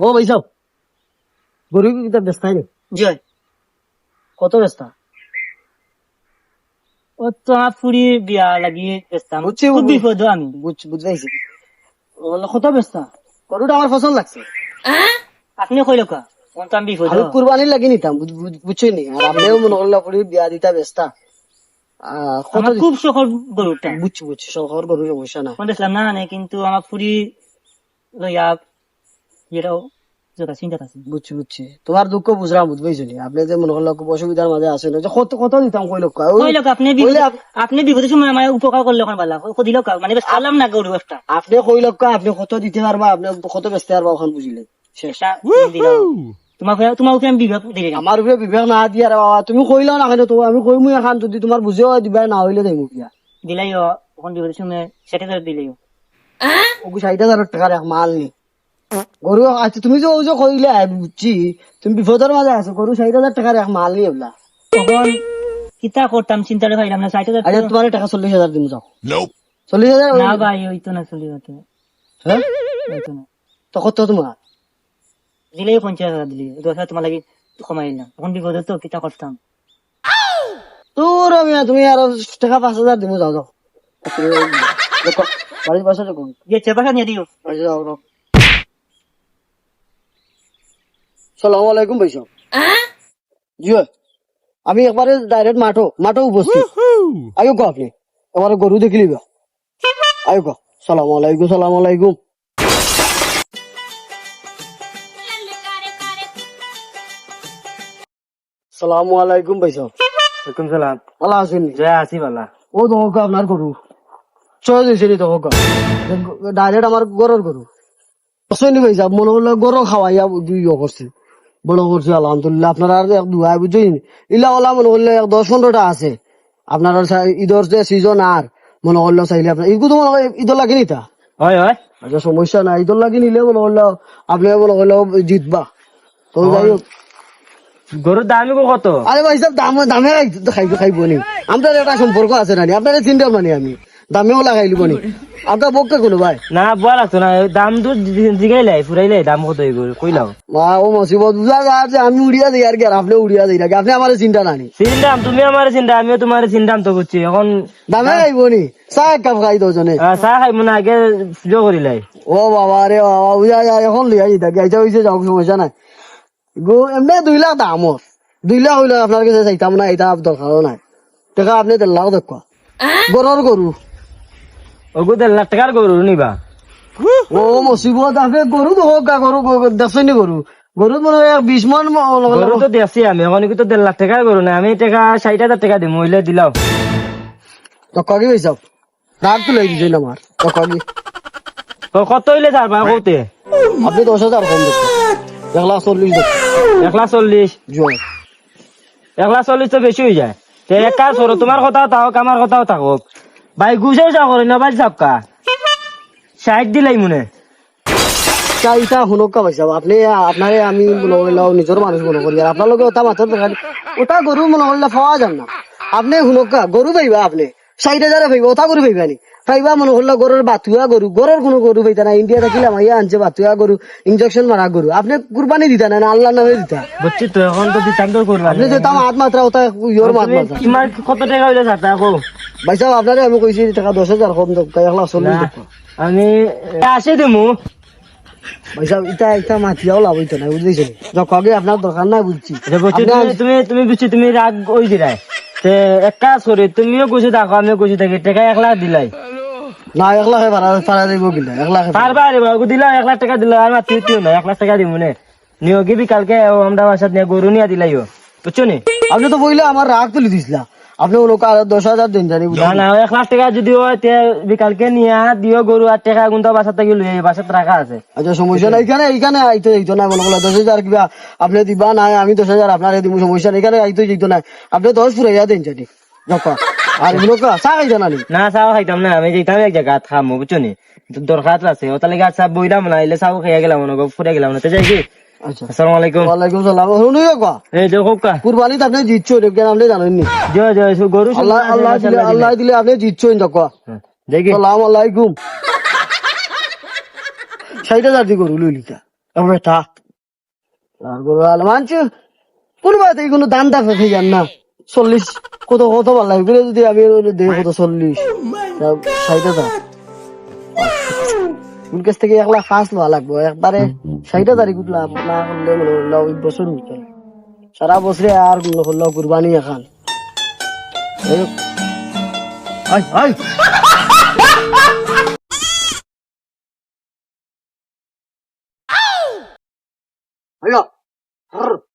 ও ভাই সব গরু কি কিতাব ব্যস্ত নি জি কত ব্যস্ত? ও তো ফুরি বিয়া লাগিয়ে বেচতাম বুঝছি, খুব বিপদ আমি। বুঝ বুঝাইছি। কত বেচতা গরুটা আমার পছন্দ লাগছে। আপনি কইল কা? কোন বিপদ। আমি কুরবানি লাগি নিতাম নি আর আপনিও মনে করলে বিয়া দিতা ব্যস্তা। আহ, আমার খুব গরুটা। বুঝছি বুঝছি শহর গরুর সমস্যা না। কোন না কিন্তু আমার ফুরি লইয়া যেটাও যেটা চিন্তা আছে বুঝছি বুঝছি। তোমার দুঃখ বুঝলাম বুঝবাইছো নি আপনি যে মনে খুব অসুবিধার মাঝে আছেন যে কত কত দিতাম কই লোক আপনি আপনি বিপদের সময় আমার উপকার করলে কোন বালা? কদিল কা মানে বেশ আলাম না গরু একটা। আপনি কই লোক আপনি কত দিতে পারবা? আপনি কত বেচতে পারবা ওখান বুঝিলে? তোমার তোমার উপরে আমি বিভাগ দিলে আমার উপরে বিবেক না দিয়া বাবা। তুমি কইলাও না কেন তো আমি কইমু এখন যদি তোমার বুঝেও দিবা না হইলে দেবো বিয়া দিলাইও এখন বিপদের সময় সেটা করে দিলাইও ওগু হাজার টাকার মাল নি। গরু আচ্ছা তুমি যে ওই যে কইলে বুঝছি তুমি বিপদের মাঝে আছো গরু ষাট হাজার টাকার এক মাল নি এবলা তখন কিতা করতাম চিন্তা করে পাইলাম না ষাট হাজার আচ্ছা তোমার টাকা চল্লিশ হাজার দিম যাও চল্লিশ হাজার না ভাই হইতো না চলি হতো হ্যাঁ না। তো কত তোমার দিলেই পঞ্চাশ হাজার দিলি দশ হাজার তোমার লাগি কমাই দিলাম তখন বিপদে তো কিতা করতাম তোর মিয়া তুমি আরও টাকা পাঁচ হাজার দিম যাও যাও। বাড়ির নিয়ে দিও আচ্ছা যাও যাও সালাম আলাইকুম ভাই। সাহেব আমি একবারে ডাইরেক্ট মাঠো মাঠো উপস্থিত। আয়ো গো আপনি এবারে গরু দেখি লিবা আয়ো গো সালাম আলাইকুম সালাম আলাইকুম। সালাম আলাইকুম ভাই ওয়ালাইকুম সালাম। ভালো আছেন? জয় আসি বালা। ও তো হোক আপনার গরু। চয় দিয়েছে নি তো হোক ডাইরেক্ট আমার গরুর গরু। আসেনি ভাই সাহেব মনে হলো গরু খাওয়াইয়া দুই ইয়ে করছে বড় করছে আলহামদুলিল্লাহ। আপনার আর এক দুয়াই বুঝছেন? ইলা ওলা মনে করলে এক দশ পনেরোটা আছে। আপনার ঈদর যে সিজন আর মনে করল চাইলে আপনার এগুলো তো মনে হয় ঈদর লাগে নি তা হয় হয়। আচ্ছা সমস্যা নাই। ঈদর লাগে নিলে মনে করল আপনি মনে করল জিতবা। তো যাই হোক। গরুর দাম কত? আরে ভাই দাম দামে খাইব খাইব নি। আপনার একটা সম্পর্ক আছে না আপনার চিন্তা মানে আমি। দামে ওলা খাইলিব নি। আপনার বককে কোনো ভাই। না বুয়া লাগতো না দাম তো জিগাইলাই ফুরাইলাই দাম কত এগুলো কইলাও। মা ও মুসিবত বুঝা যায় যে আমি উড়িয়া দিই আর কি আর আপনি উড়িয়া দিই নাকি আপনি আমার চিন্তা নানি চিন্তাম তুমি আমার চিন্তা আমিও তোমার চিন্তাম তো করছি এখন দামে খাইব নি? চাহ এক কাপ খাই দোজনে চাহ খাইব না আগে পুজো করিলাই ও বাবা রে বাবা বুঝা যায় এখন লিয়া দিতা গাইছা হয়েছে যাও সমস্যা নাই। গো এমনি দুই লাখ দাম ওর। দুই লাখ হইলে আপনার কাছে চাইতাম না এটা দরকারও নাই। টাকা আপনি দেড় লাখ দেখো গরুর গরু ওগু দেড় লাখ টাকার গরু নিবা। ও মুসিবত আপনি গরু তো হোক গরু নি গরু। গরু মনে হয় বিশ মান গরু তো দেখছি আমি এখন কিন্তু দেড় লাখ টাকার গরু না আমি টাকা ষাট হাজার টাকা দিম মহিলা দিলাও। টকাগি হয়েছে রাগ তুলে দিয়েছেন আমার টকাগি তো কত হইলে ছাড় বা কৌতে আপনি দশ হাজার কম এক লাখ চল্লিশ এক লাখ চল্লিশ। এক লাখ চল্লিশ তো বেশি হয়ে যায়। তে এক কাজ করো তোমার কথাও থাকক আমার কথাও থাকক ভাই গুছেও যা করি না ভাই সাপকা ষাট দিলাই মনে। চাইটা শুনকা পাইছা আপনি আপনারে আমি মনে করলে নিজের মানুষ মনে করি। আর আপনার লগে ওটা মাথার ওটা গরু মনে করলে পাওয়া যান না। আপনি শুনকা গরু পাইবা আপনি। ষাট হাজারে পাইবা ওটা গরু পাইবা নি। পাইবা মনে করলে গরুর বাতুয়া গরু। গরুর কোনো গরু পাইতা না ইন্ডিয়া থাকিলে মাইয়া আনছে বাতুয়া গরু ইঞ্জেকশন মারা গরু। আপনি কুরবানি দিতা না না আল্লাহ নামে দিতা? বুঝছি তো এখন তো দিতাম তো করবা। আপনি যেতাম হাত মাত্রা ওটা ইয়োর মাত মাত্রা। কত টাকা হইলে কো ভাই সাহেব আপনারে আমি কইছি টাকা দশ হাজার কম দেব এক লাখ চল্লিশ দেব আমি আসে দিমু ভাই সাহেব ইটা একটা মাতিয়াও লাভ হইতো না বুঝতেছেন যখন আগে আপনার দরকার নাই বুঝছি। এটা বুঝছি আপনি তুমি- তুমি তুমি বুঝছি তুমি রাগ ওই দিলাই। তে এক কাজ করি তুমিও গুছি থাকো আমিও গুছি থাকি টাকা এক লাখ দিলাই। না এক লাখে ভাড়া ভাড়া দিব কিন্তু এক লাখে পারবা রে বাবু দিলা এক লাখ টাকা দিলা আমার তুই তুই না এক লাখ টাকা দিব নে। নিও গিবি কালকে ও আমরা বাসাত নিয়ে গরু নিয়ে দিলাইও। বুঝছ নি? আপনি তো বইলে আমার রাগ তুলি দিছিলা। আপনি লোক আর দশ হাজার দিন জানি না না এক লাখ টাকা যদি হয় তে বিকালকে নিয়ে দিও গরু আর টাকা গুন্ত বাসা থেকে লুয়ে বাসাত রাখা আছে। আচ্ছা সমস্যা নাই এখানে এখানে আইতে যেত না মনে করলে দশ হাজার কিবা আপনি দিবা নাই আমি দশ হাজার আপনার দিব সমস্যা নাই এখানে আইতে যেত না। আপনি দশ ফুরাইয়া দিন জানি। যখন আর ওলোক চা খাইতে না নি খাইতাম না আমি যেতাম এক জায়গা খামো বুঝছ নি? দরকার আছে ও তাহলে গাছ বইলাম না এলে চাও খাইয়া গেলাম না ফুরে গেলাম না তো যাই কি? আচ্ছা। আসসালামু আলাইকুম। ওয়ালাইকুম সালাম। শুনুই কোয়া এই যে হোক কা কুরবানিতে আপনি জিতছো দেখবেন আপনি জানেন নি? জয় জয় সু- গরু আল্লাহ আল্লাহ দিলে আল্লাহ দিলে। আপনি জিতছো দেখো যাই কি? সালাম আলাইকুম। ষাট হাজার দি করু লইলিকা বেটা আর গরু আলো মানছি কোনোবা কোনো দাম হয়ে যান না। চল্লিশ কত কত ভালো লাগবে যদি আমি দেখি কত চল্লিশ? ষাট হাজার। ওর কাছ থেকে এক লাখ পাঁচ লওয়া লাগবে। একবারে ষাট হাজার গুতলা না করলে ওই বছর সারা বছরে আর হলো কুরবানি এখন। এই আয়। আয়। আয়।